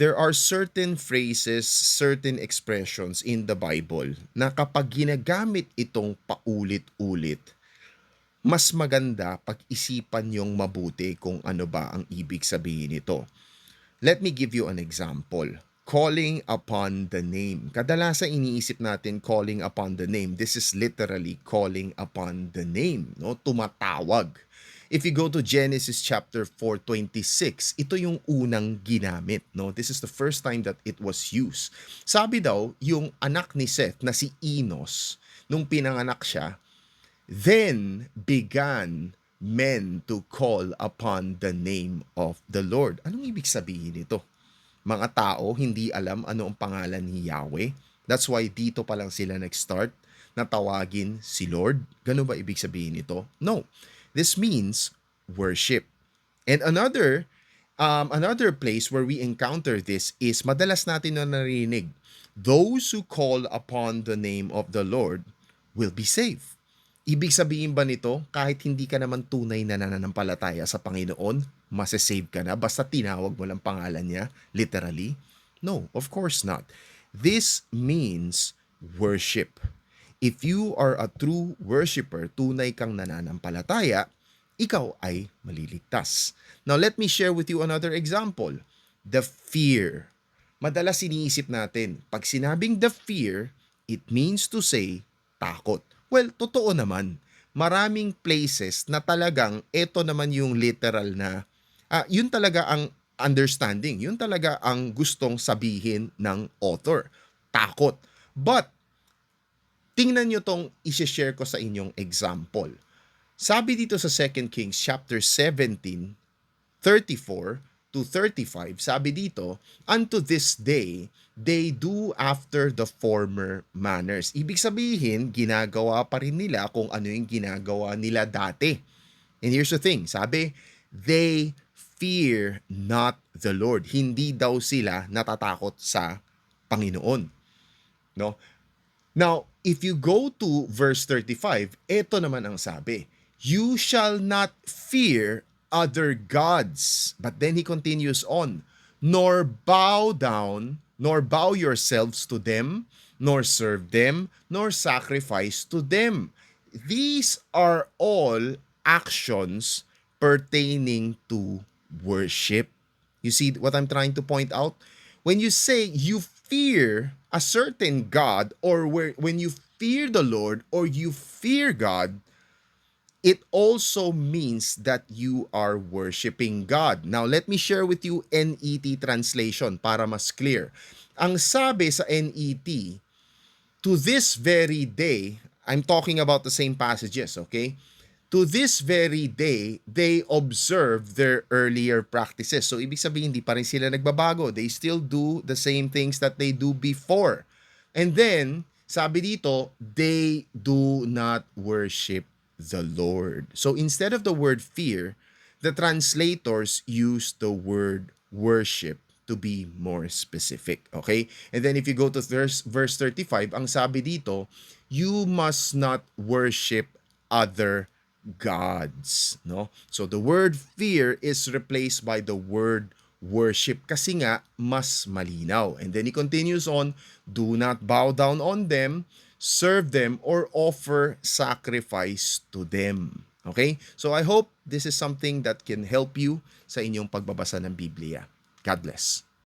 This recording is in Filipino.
there are certain phrases, certain expressions in the Bible na kapag ginagamit itong paulit-ulit, mas maganda pag-isipan yung mabuti kung ano ba ang ibig sabihin nito. Let me give you an example. Calling upon the name. Kadalasan iniisip natin calling upon the name. This is literally calling upon the name, no? Tumatawag. If you go to Genesis chapter 4:26, ito yung unang ginamit, no? This is the first time that it was used. Sabi daw, yung anak ni Seth na si Enos, nung pinanganak siya, then began men to call upon the name of the Lord. Anong ibig sabihin nito? Mga tao hindi alam ano ang pangalan ni Yahweh. That's why dito pa lang sila nag-start na tawagin si Lord. Ganun ba ibig sabihin nito? No. This means worship. And another um, another place where we encounter this is madalas natin na narinig, those who call upon the name of the Lord will be saved. Ibig sabihin ba nito, kahit hindi ka naman tunay na nananampalataya sa Panginoon, masasave ka na basta tinawag mo lang pangalan niya, literally? No, of course not. This means worship. If you are a true worshiper, tunay kang nananampalataya, ikaw ay maliligtas. Now let me share with you another example. The fear. Madalas iniisip natin, pag sinabing the fear, it means to say takot. Well, totoo naman. Maraming places na talagang ito naman yung literal na, ah, yun talaga ang understanding. Yun talaga ang gustong sabihin ng author. Takot. But, tingnan nyo tong isi-share ko sa inyong example. Sabi dito sa 2 Kings chapter 17, 34 to 35, sabi dito, Unto this day, they do after the former manners. Ibig sabihin, ginagawa pa rin nila kung ano yung ginagawa nila dati. And here's the thing, sabi, they fear not the Lord. Hindi daw sila natatakot sa Panginoon. No? Now, if you go to verse 35, ito naman ang sabi, You shall not fear other gods. But then he continues on, nor bow down, nor bow yourselves to them, nor serve them, nor sacrifice to them. These are all actions pertaining to worship. You see what I'm trying to point out? When you say you fear a certain God, or where, when you fear the Lord, or you fear God, it also means that you are worshiping God. Now, let me share with you NET translation para mas clear. Ang sabi sa NET, to this very day, I'm talking about the same passages, okay? To this very day, they observe their earlier practices. So, ibig sabihin, hindi pa rin sila nagbabago. They still do the same things that they do before. And then, sabi dito, they do not worship the Lord. So instead of the word fear, the translators use the word worship to be more specific. Okay? And then if you go to verse, verse 35, ang sabi dito, you must not worship other gods. No? So the word fear is replaced by the word worship kasi nga mas malinaw. And then he continues on, do not bow down on them, serve them, or offer sacrifice to them. Okay? So I hope this is something that can help you sa inyong pagbabasa ng Biblia. God bless.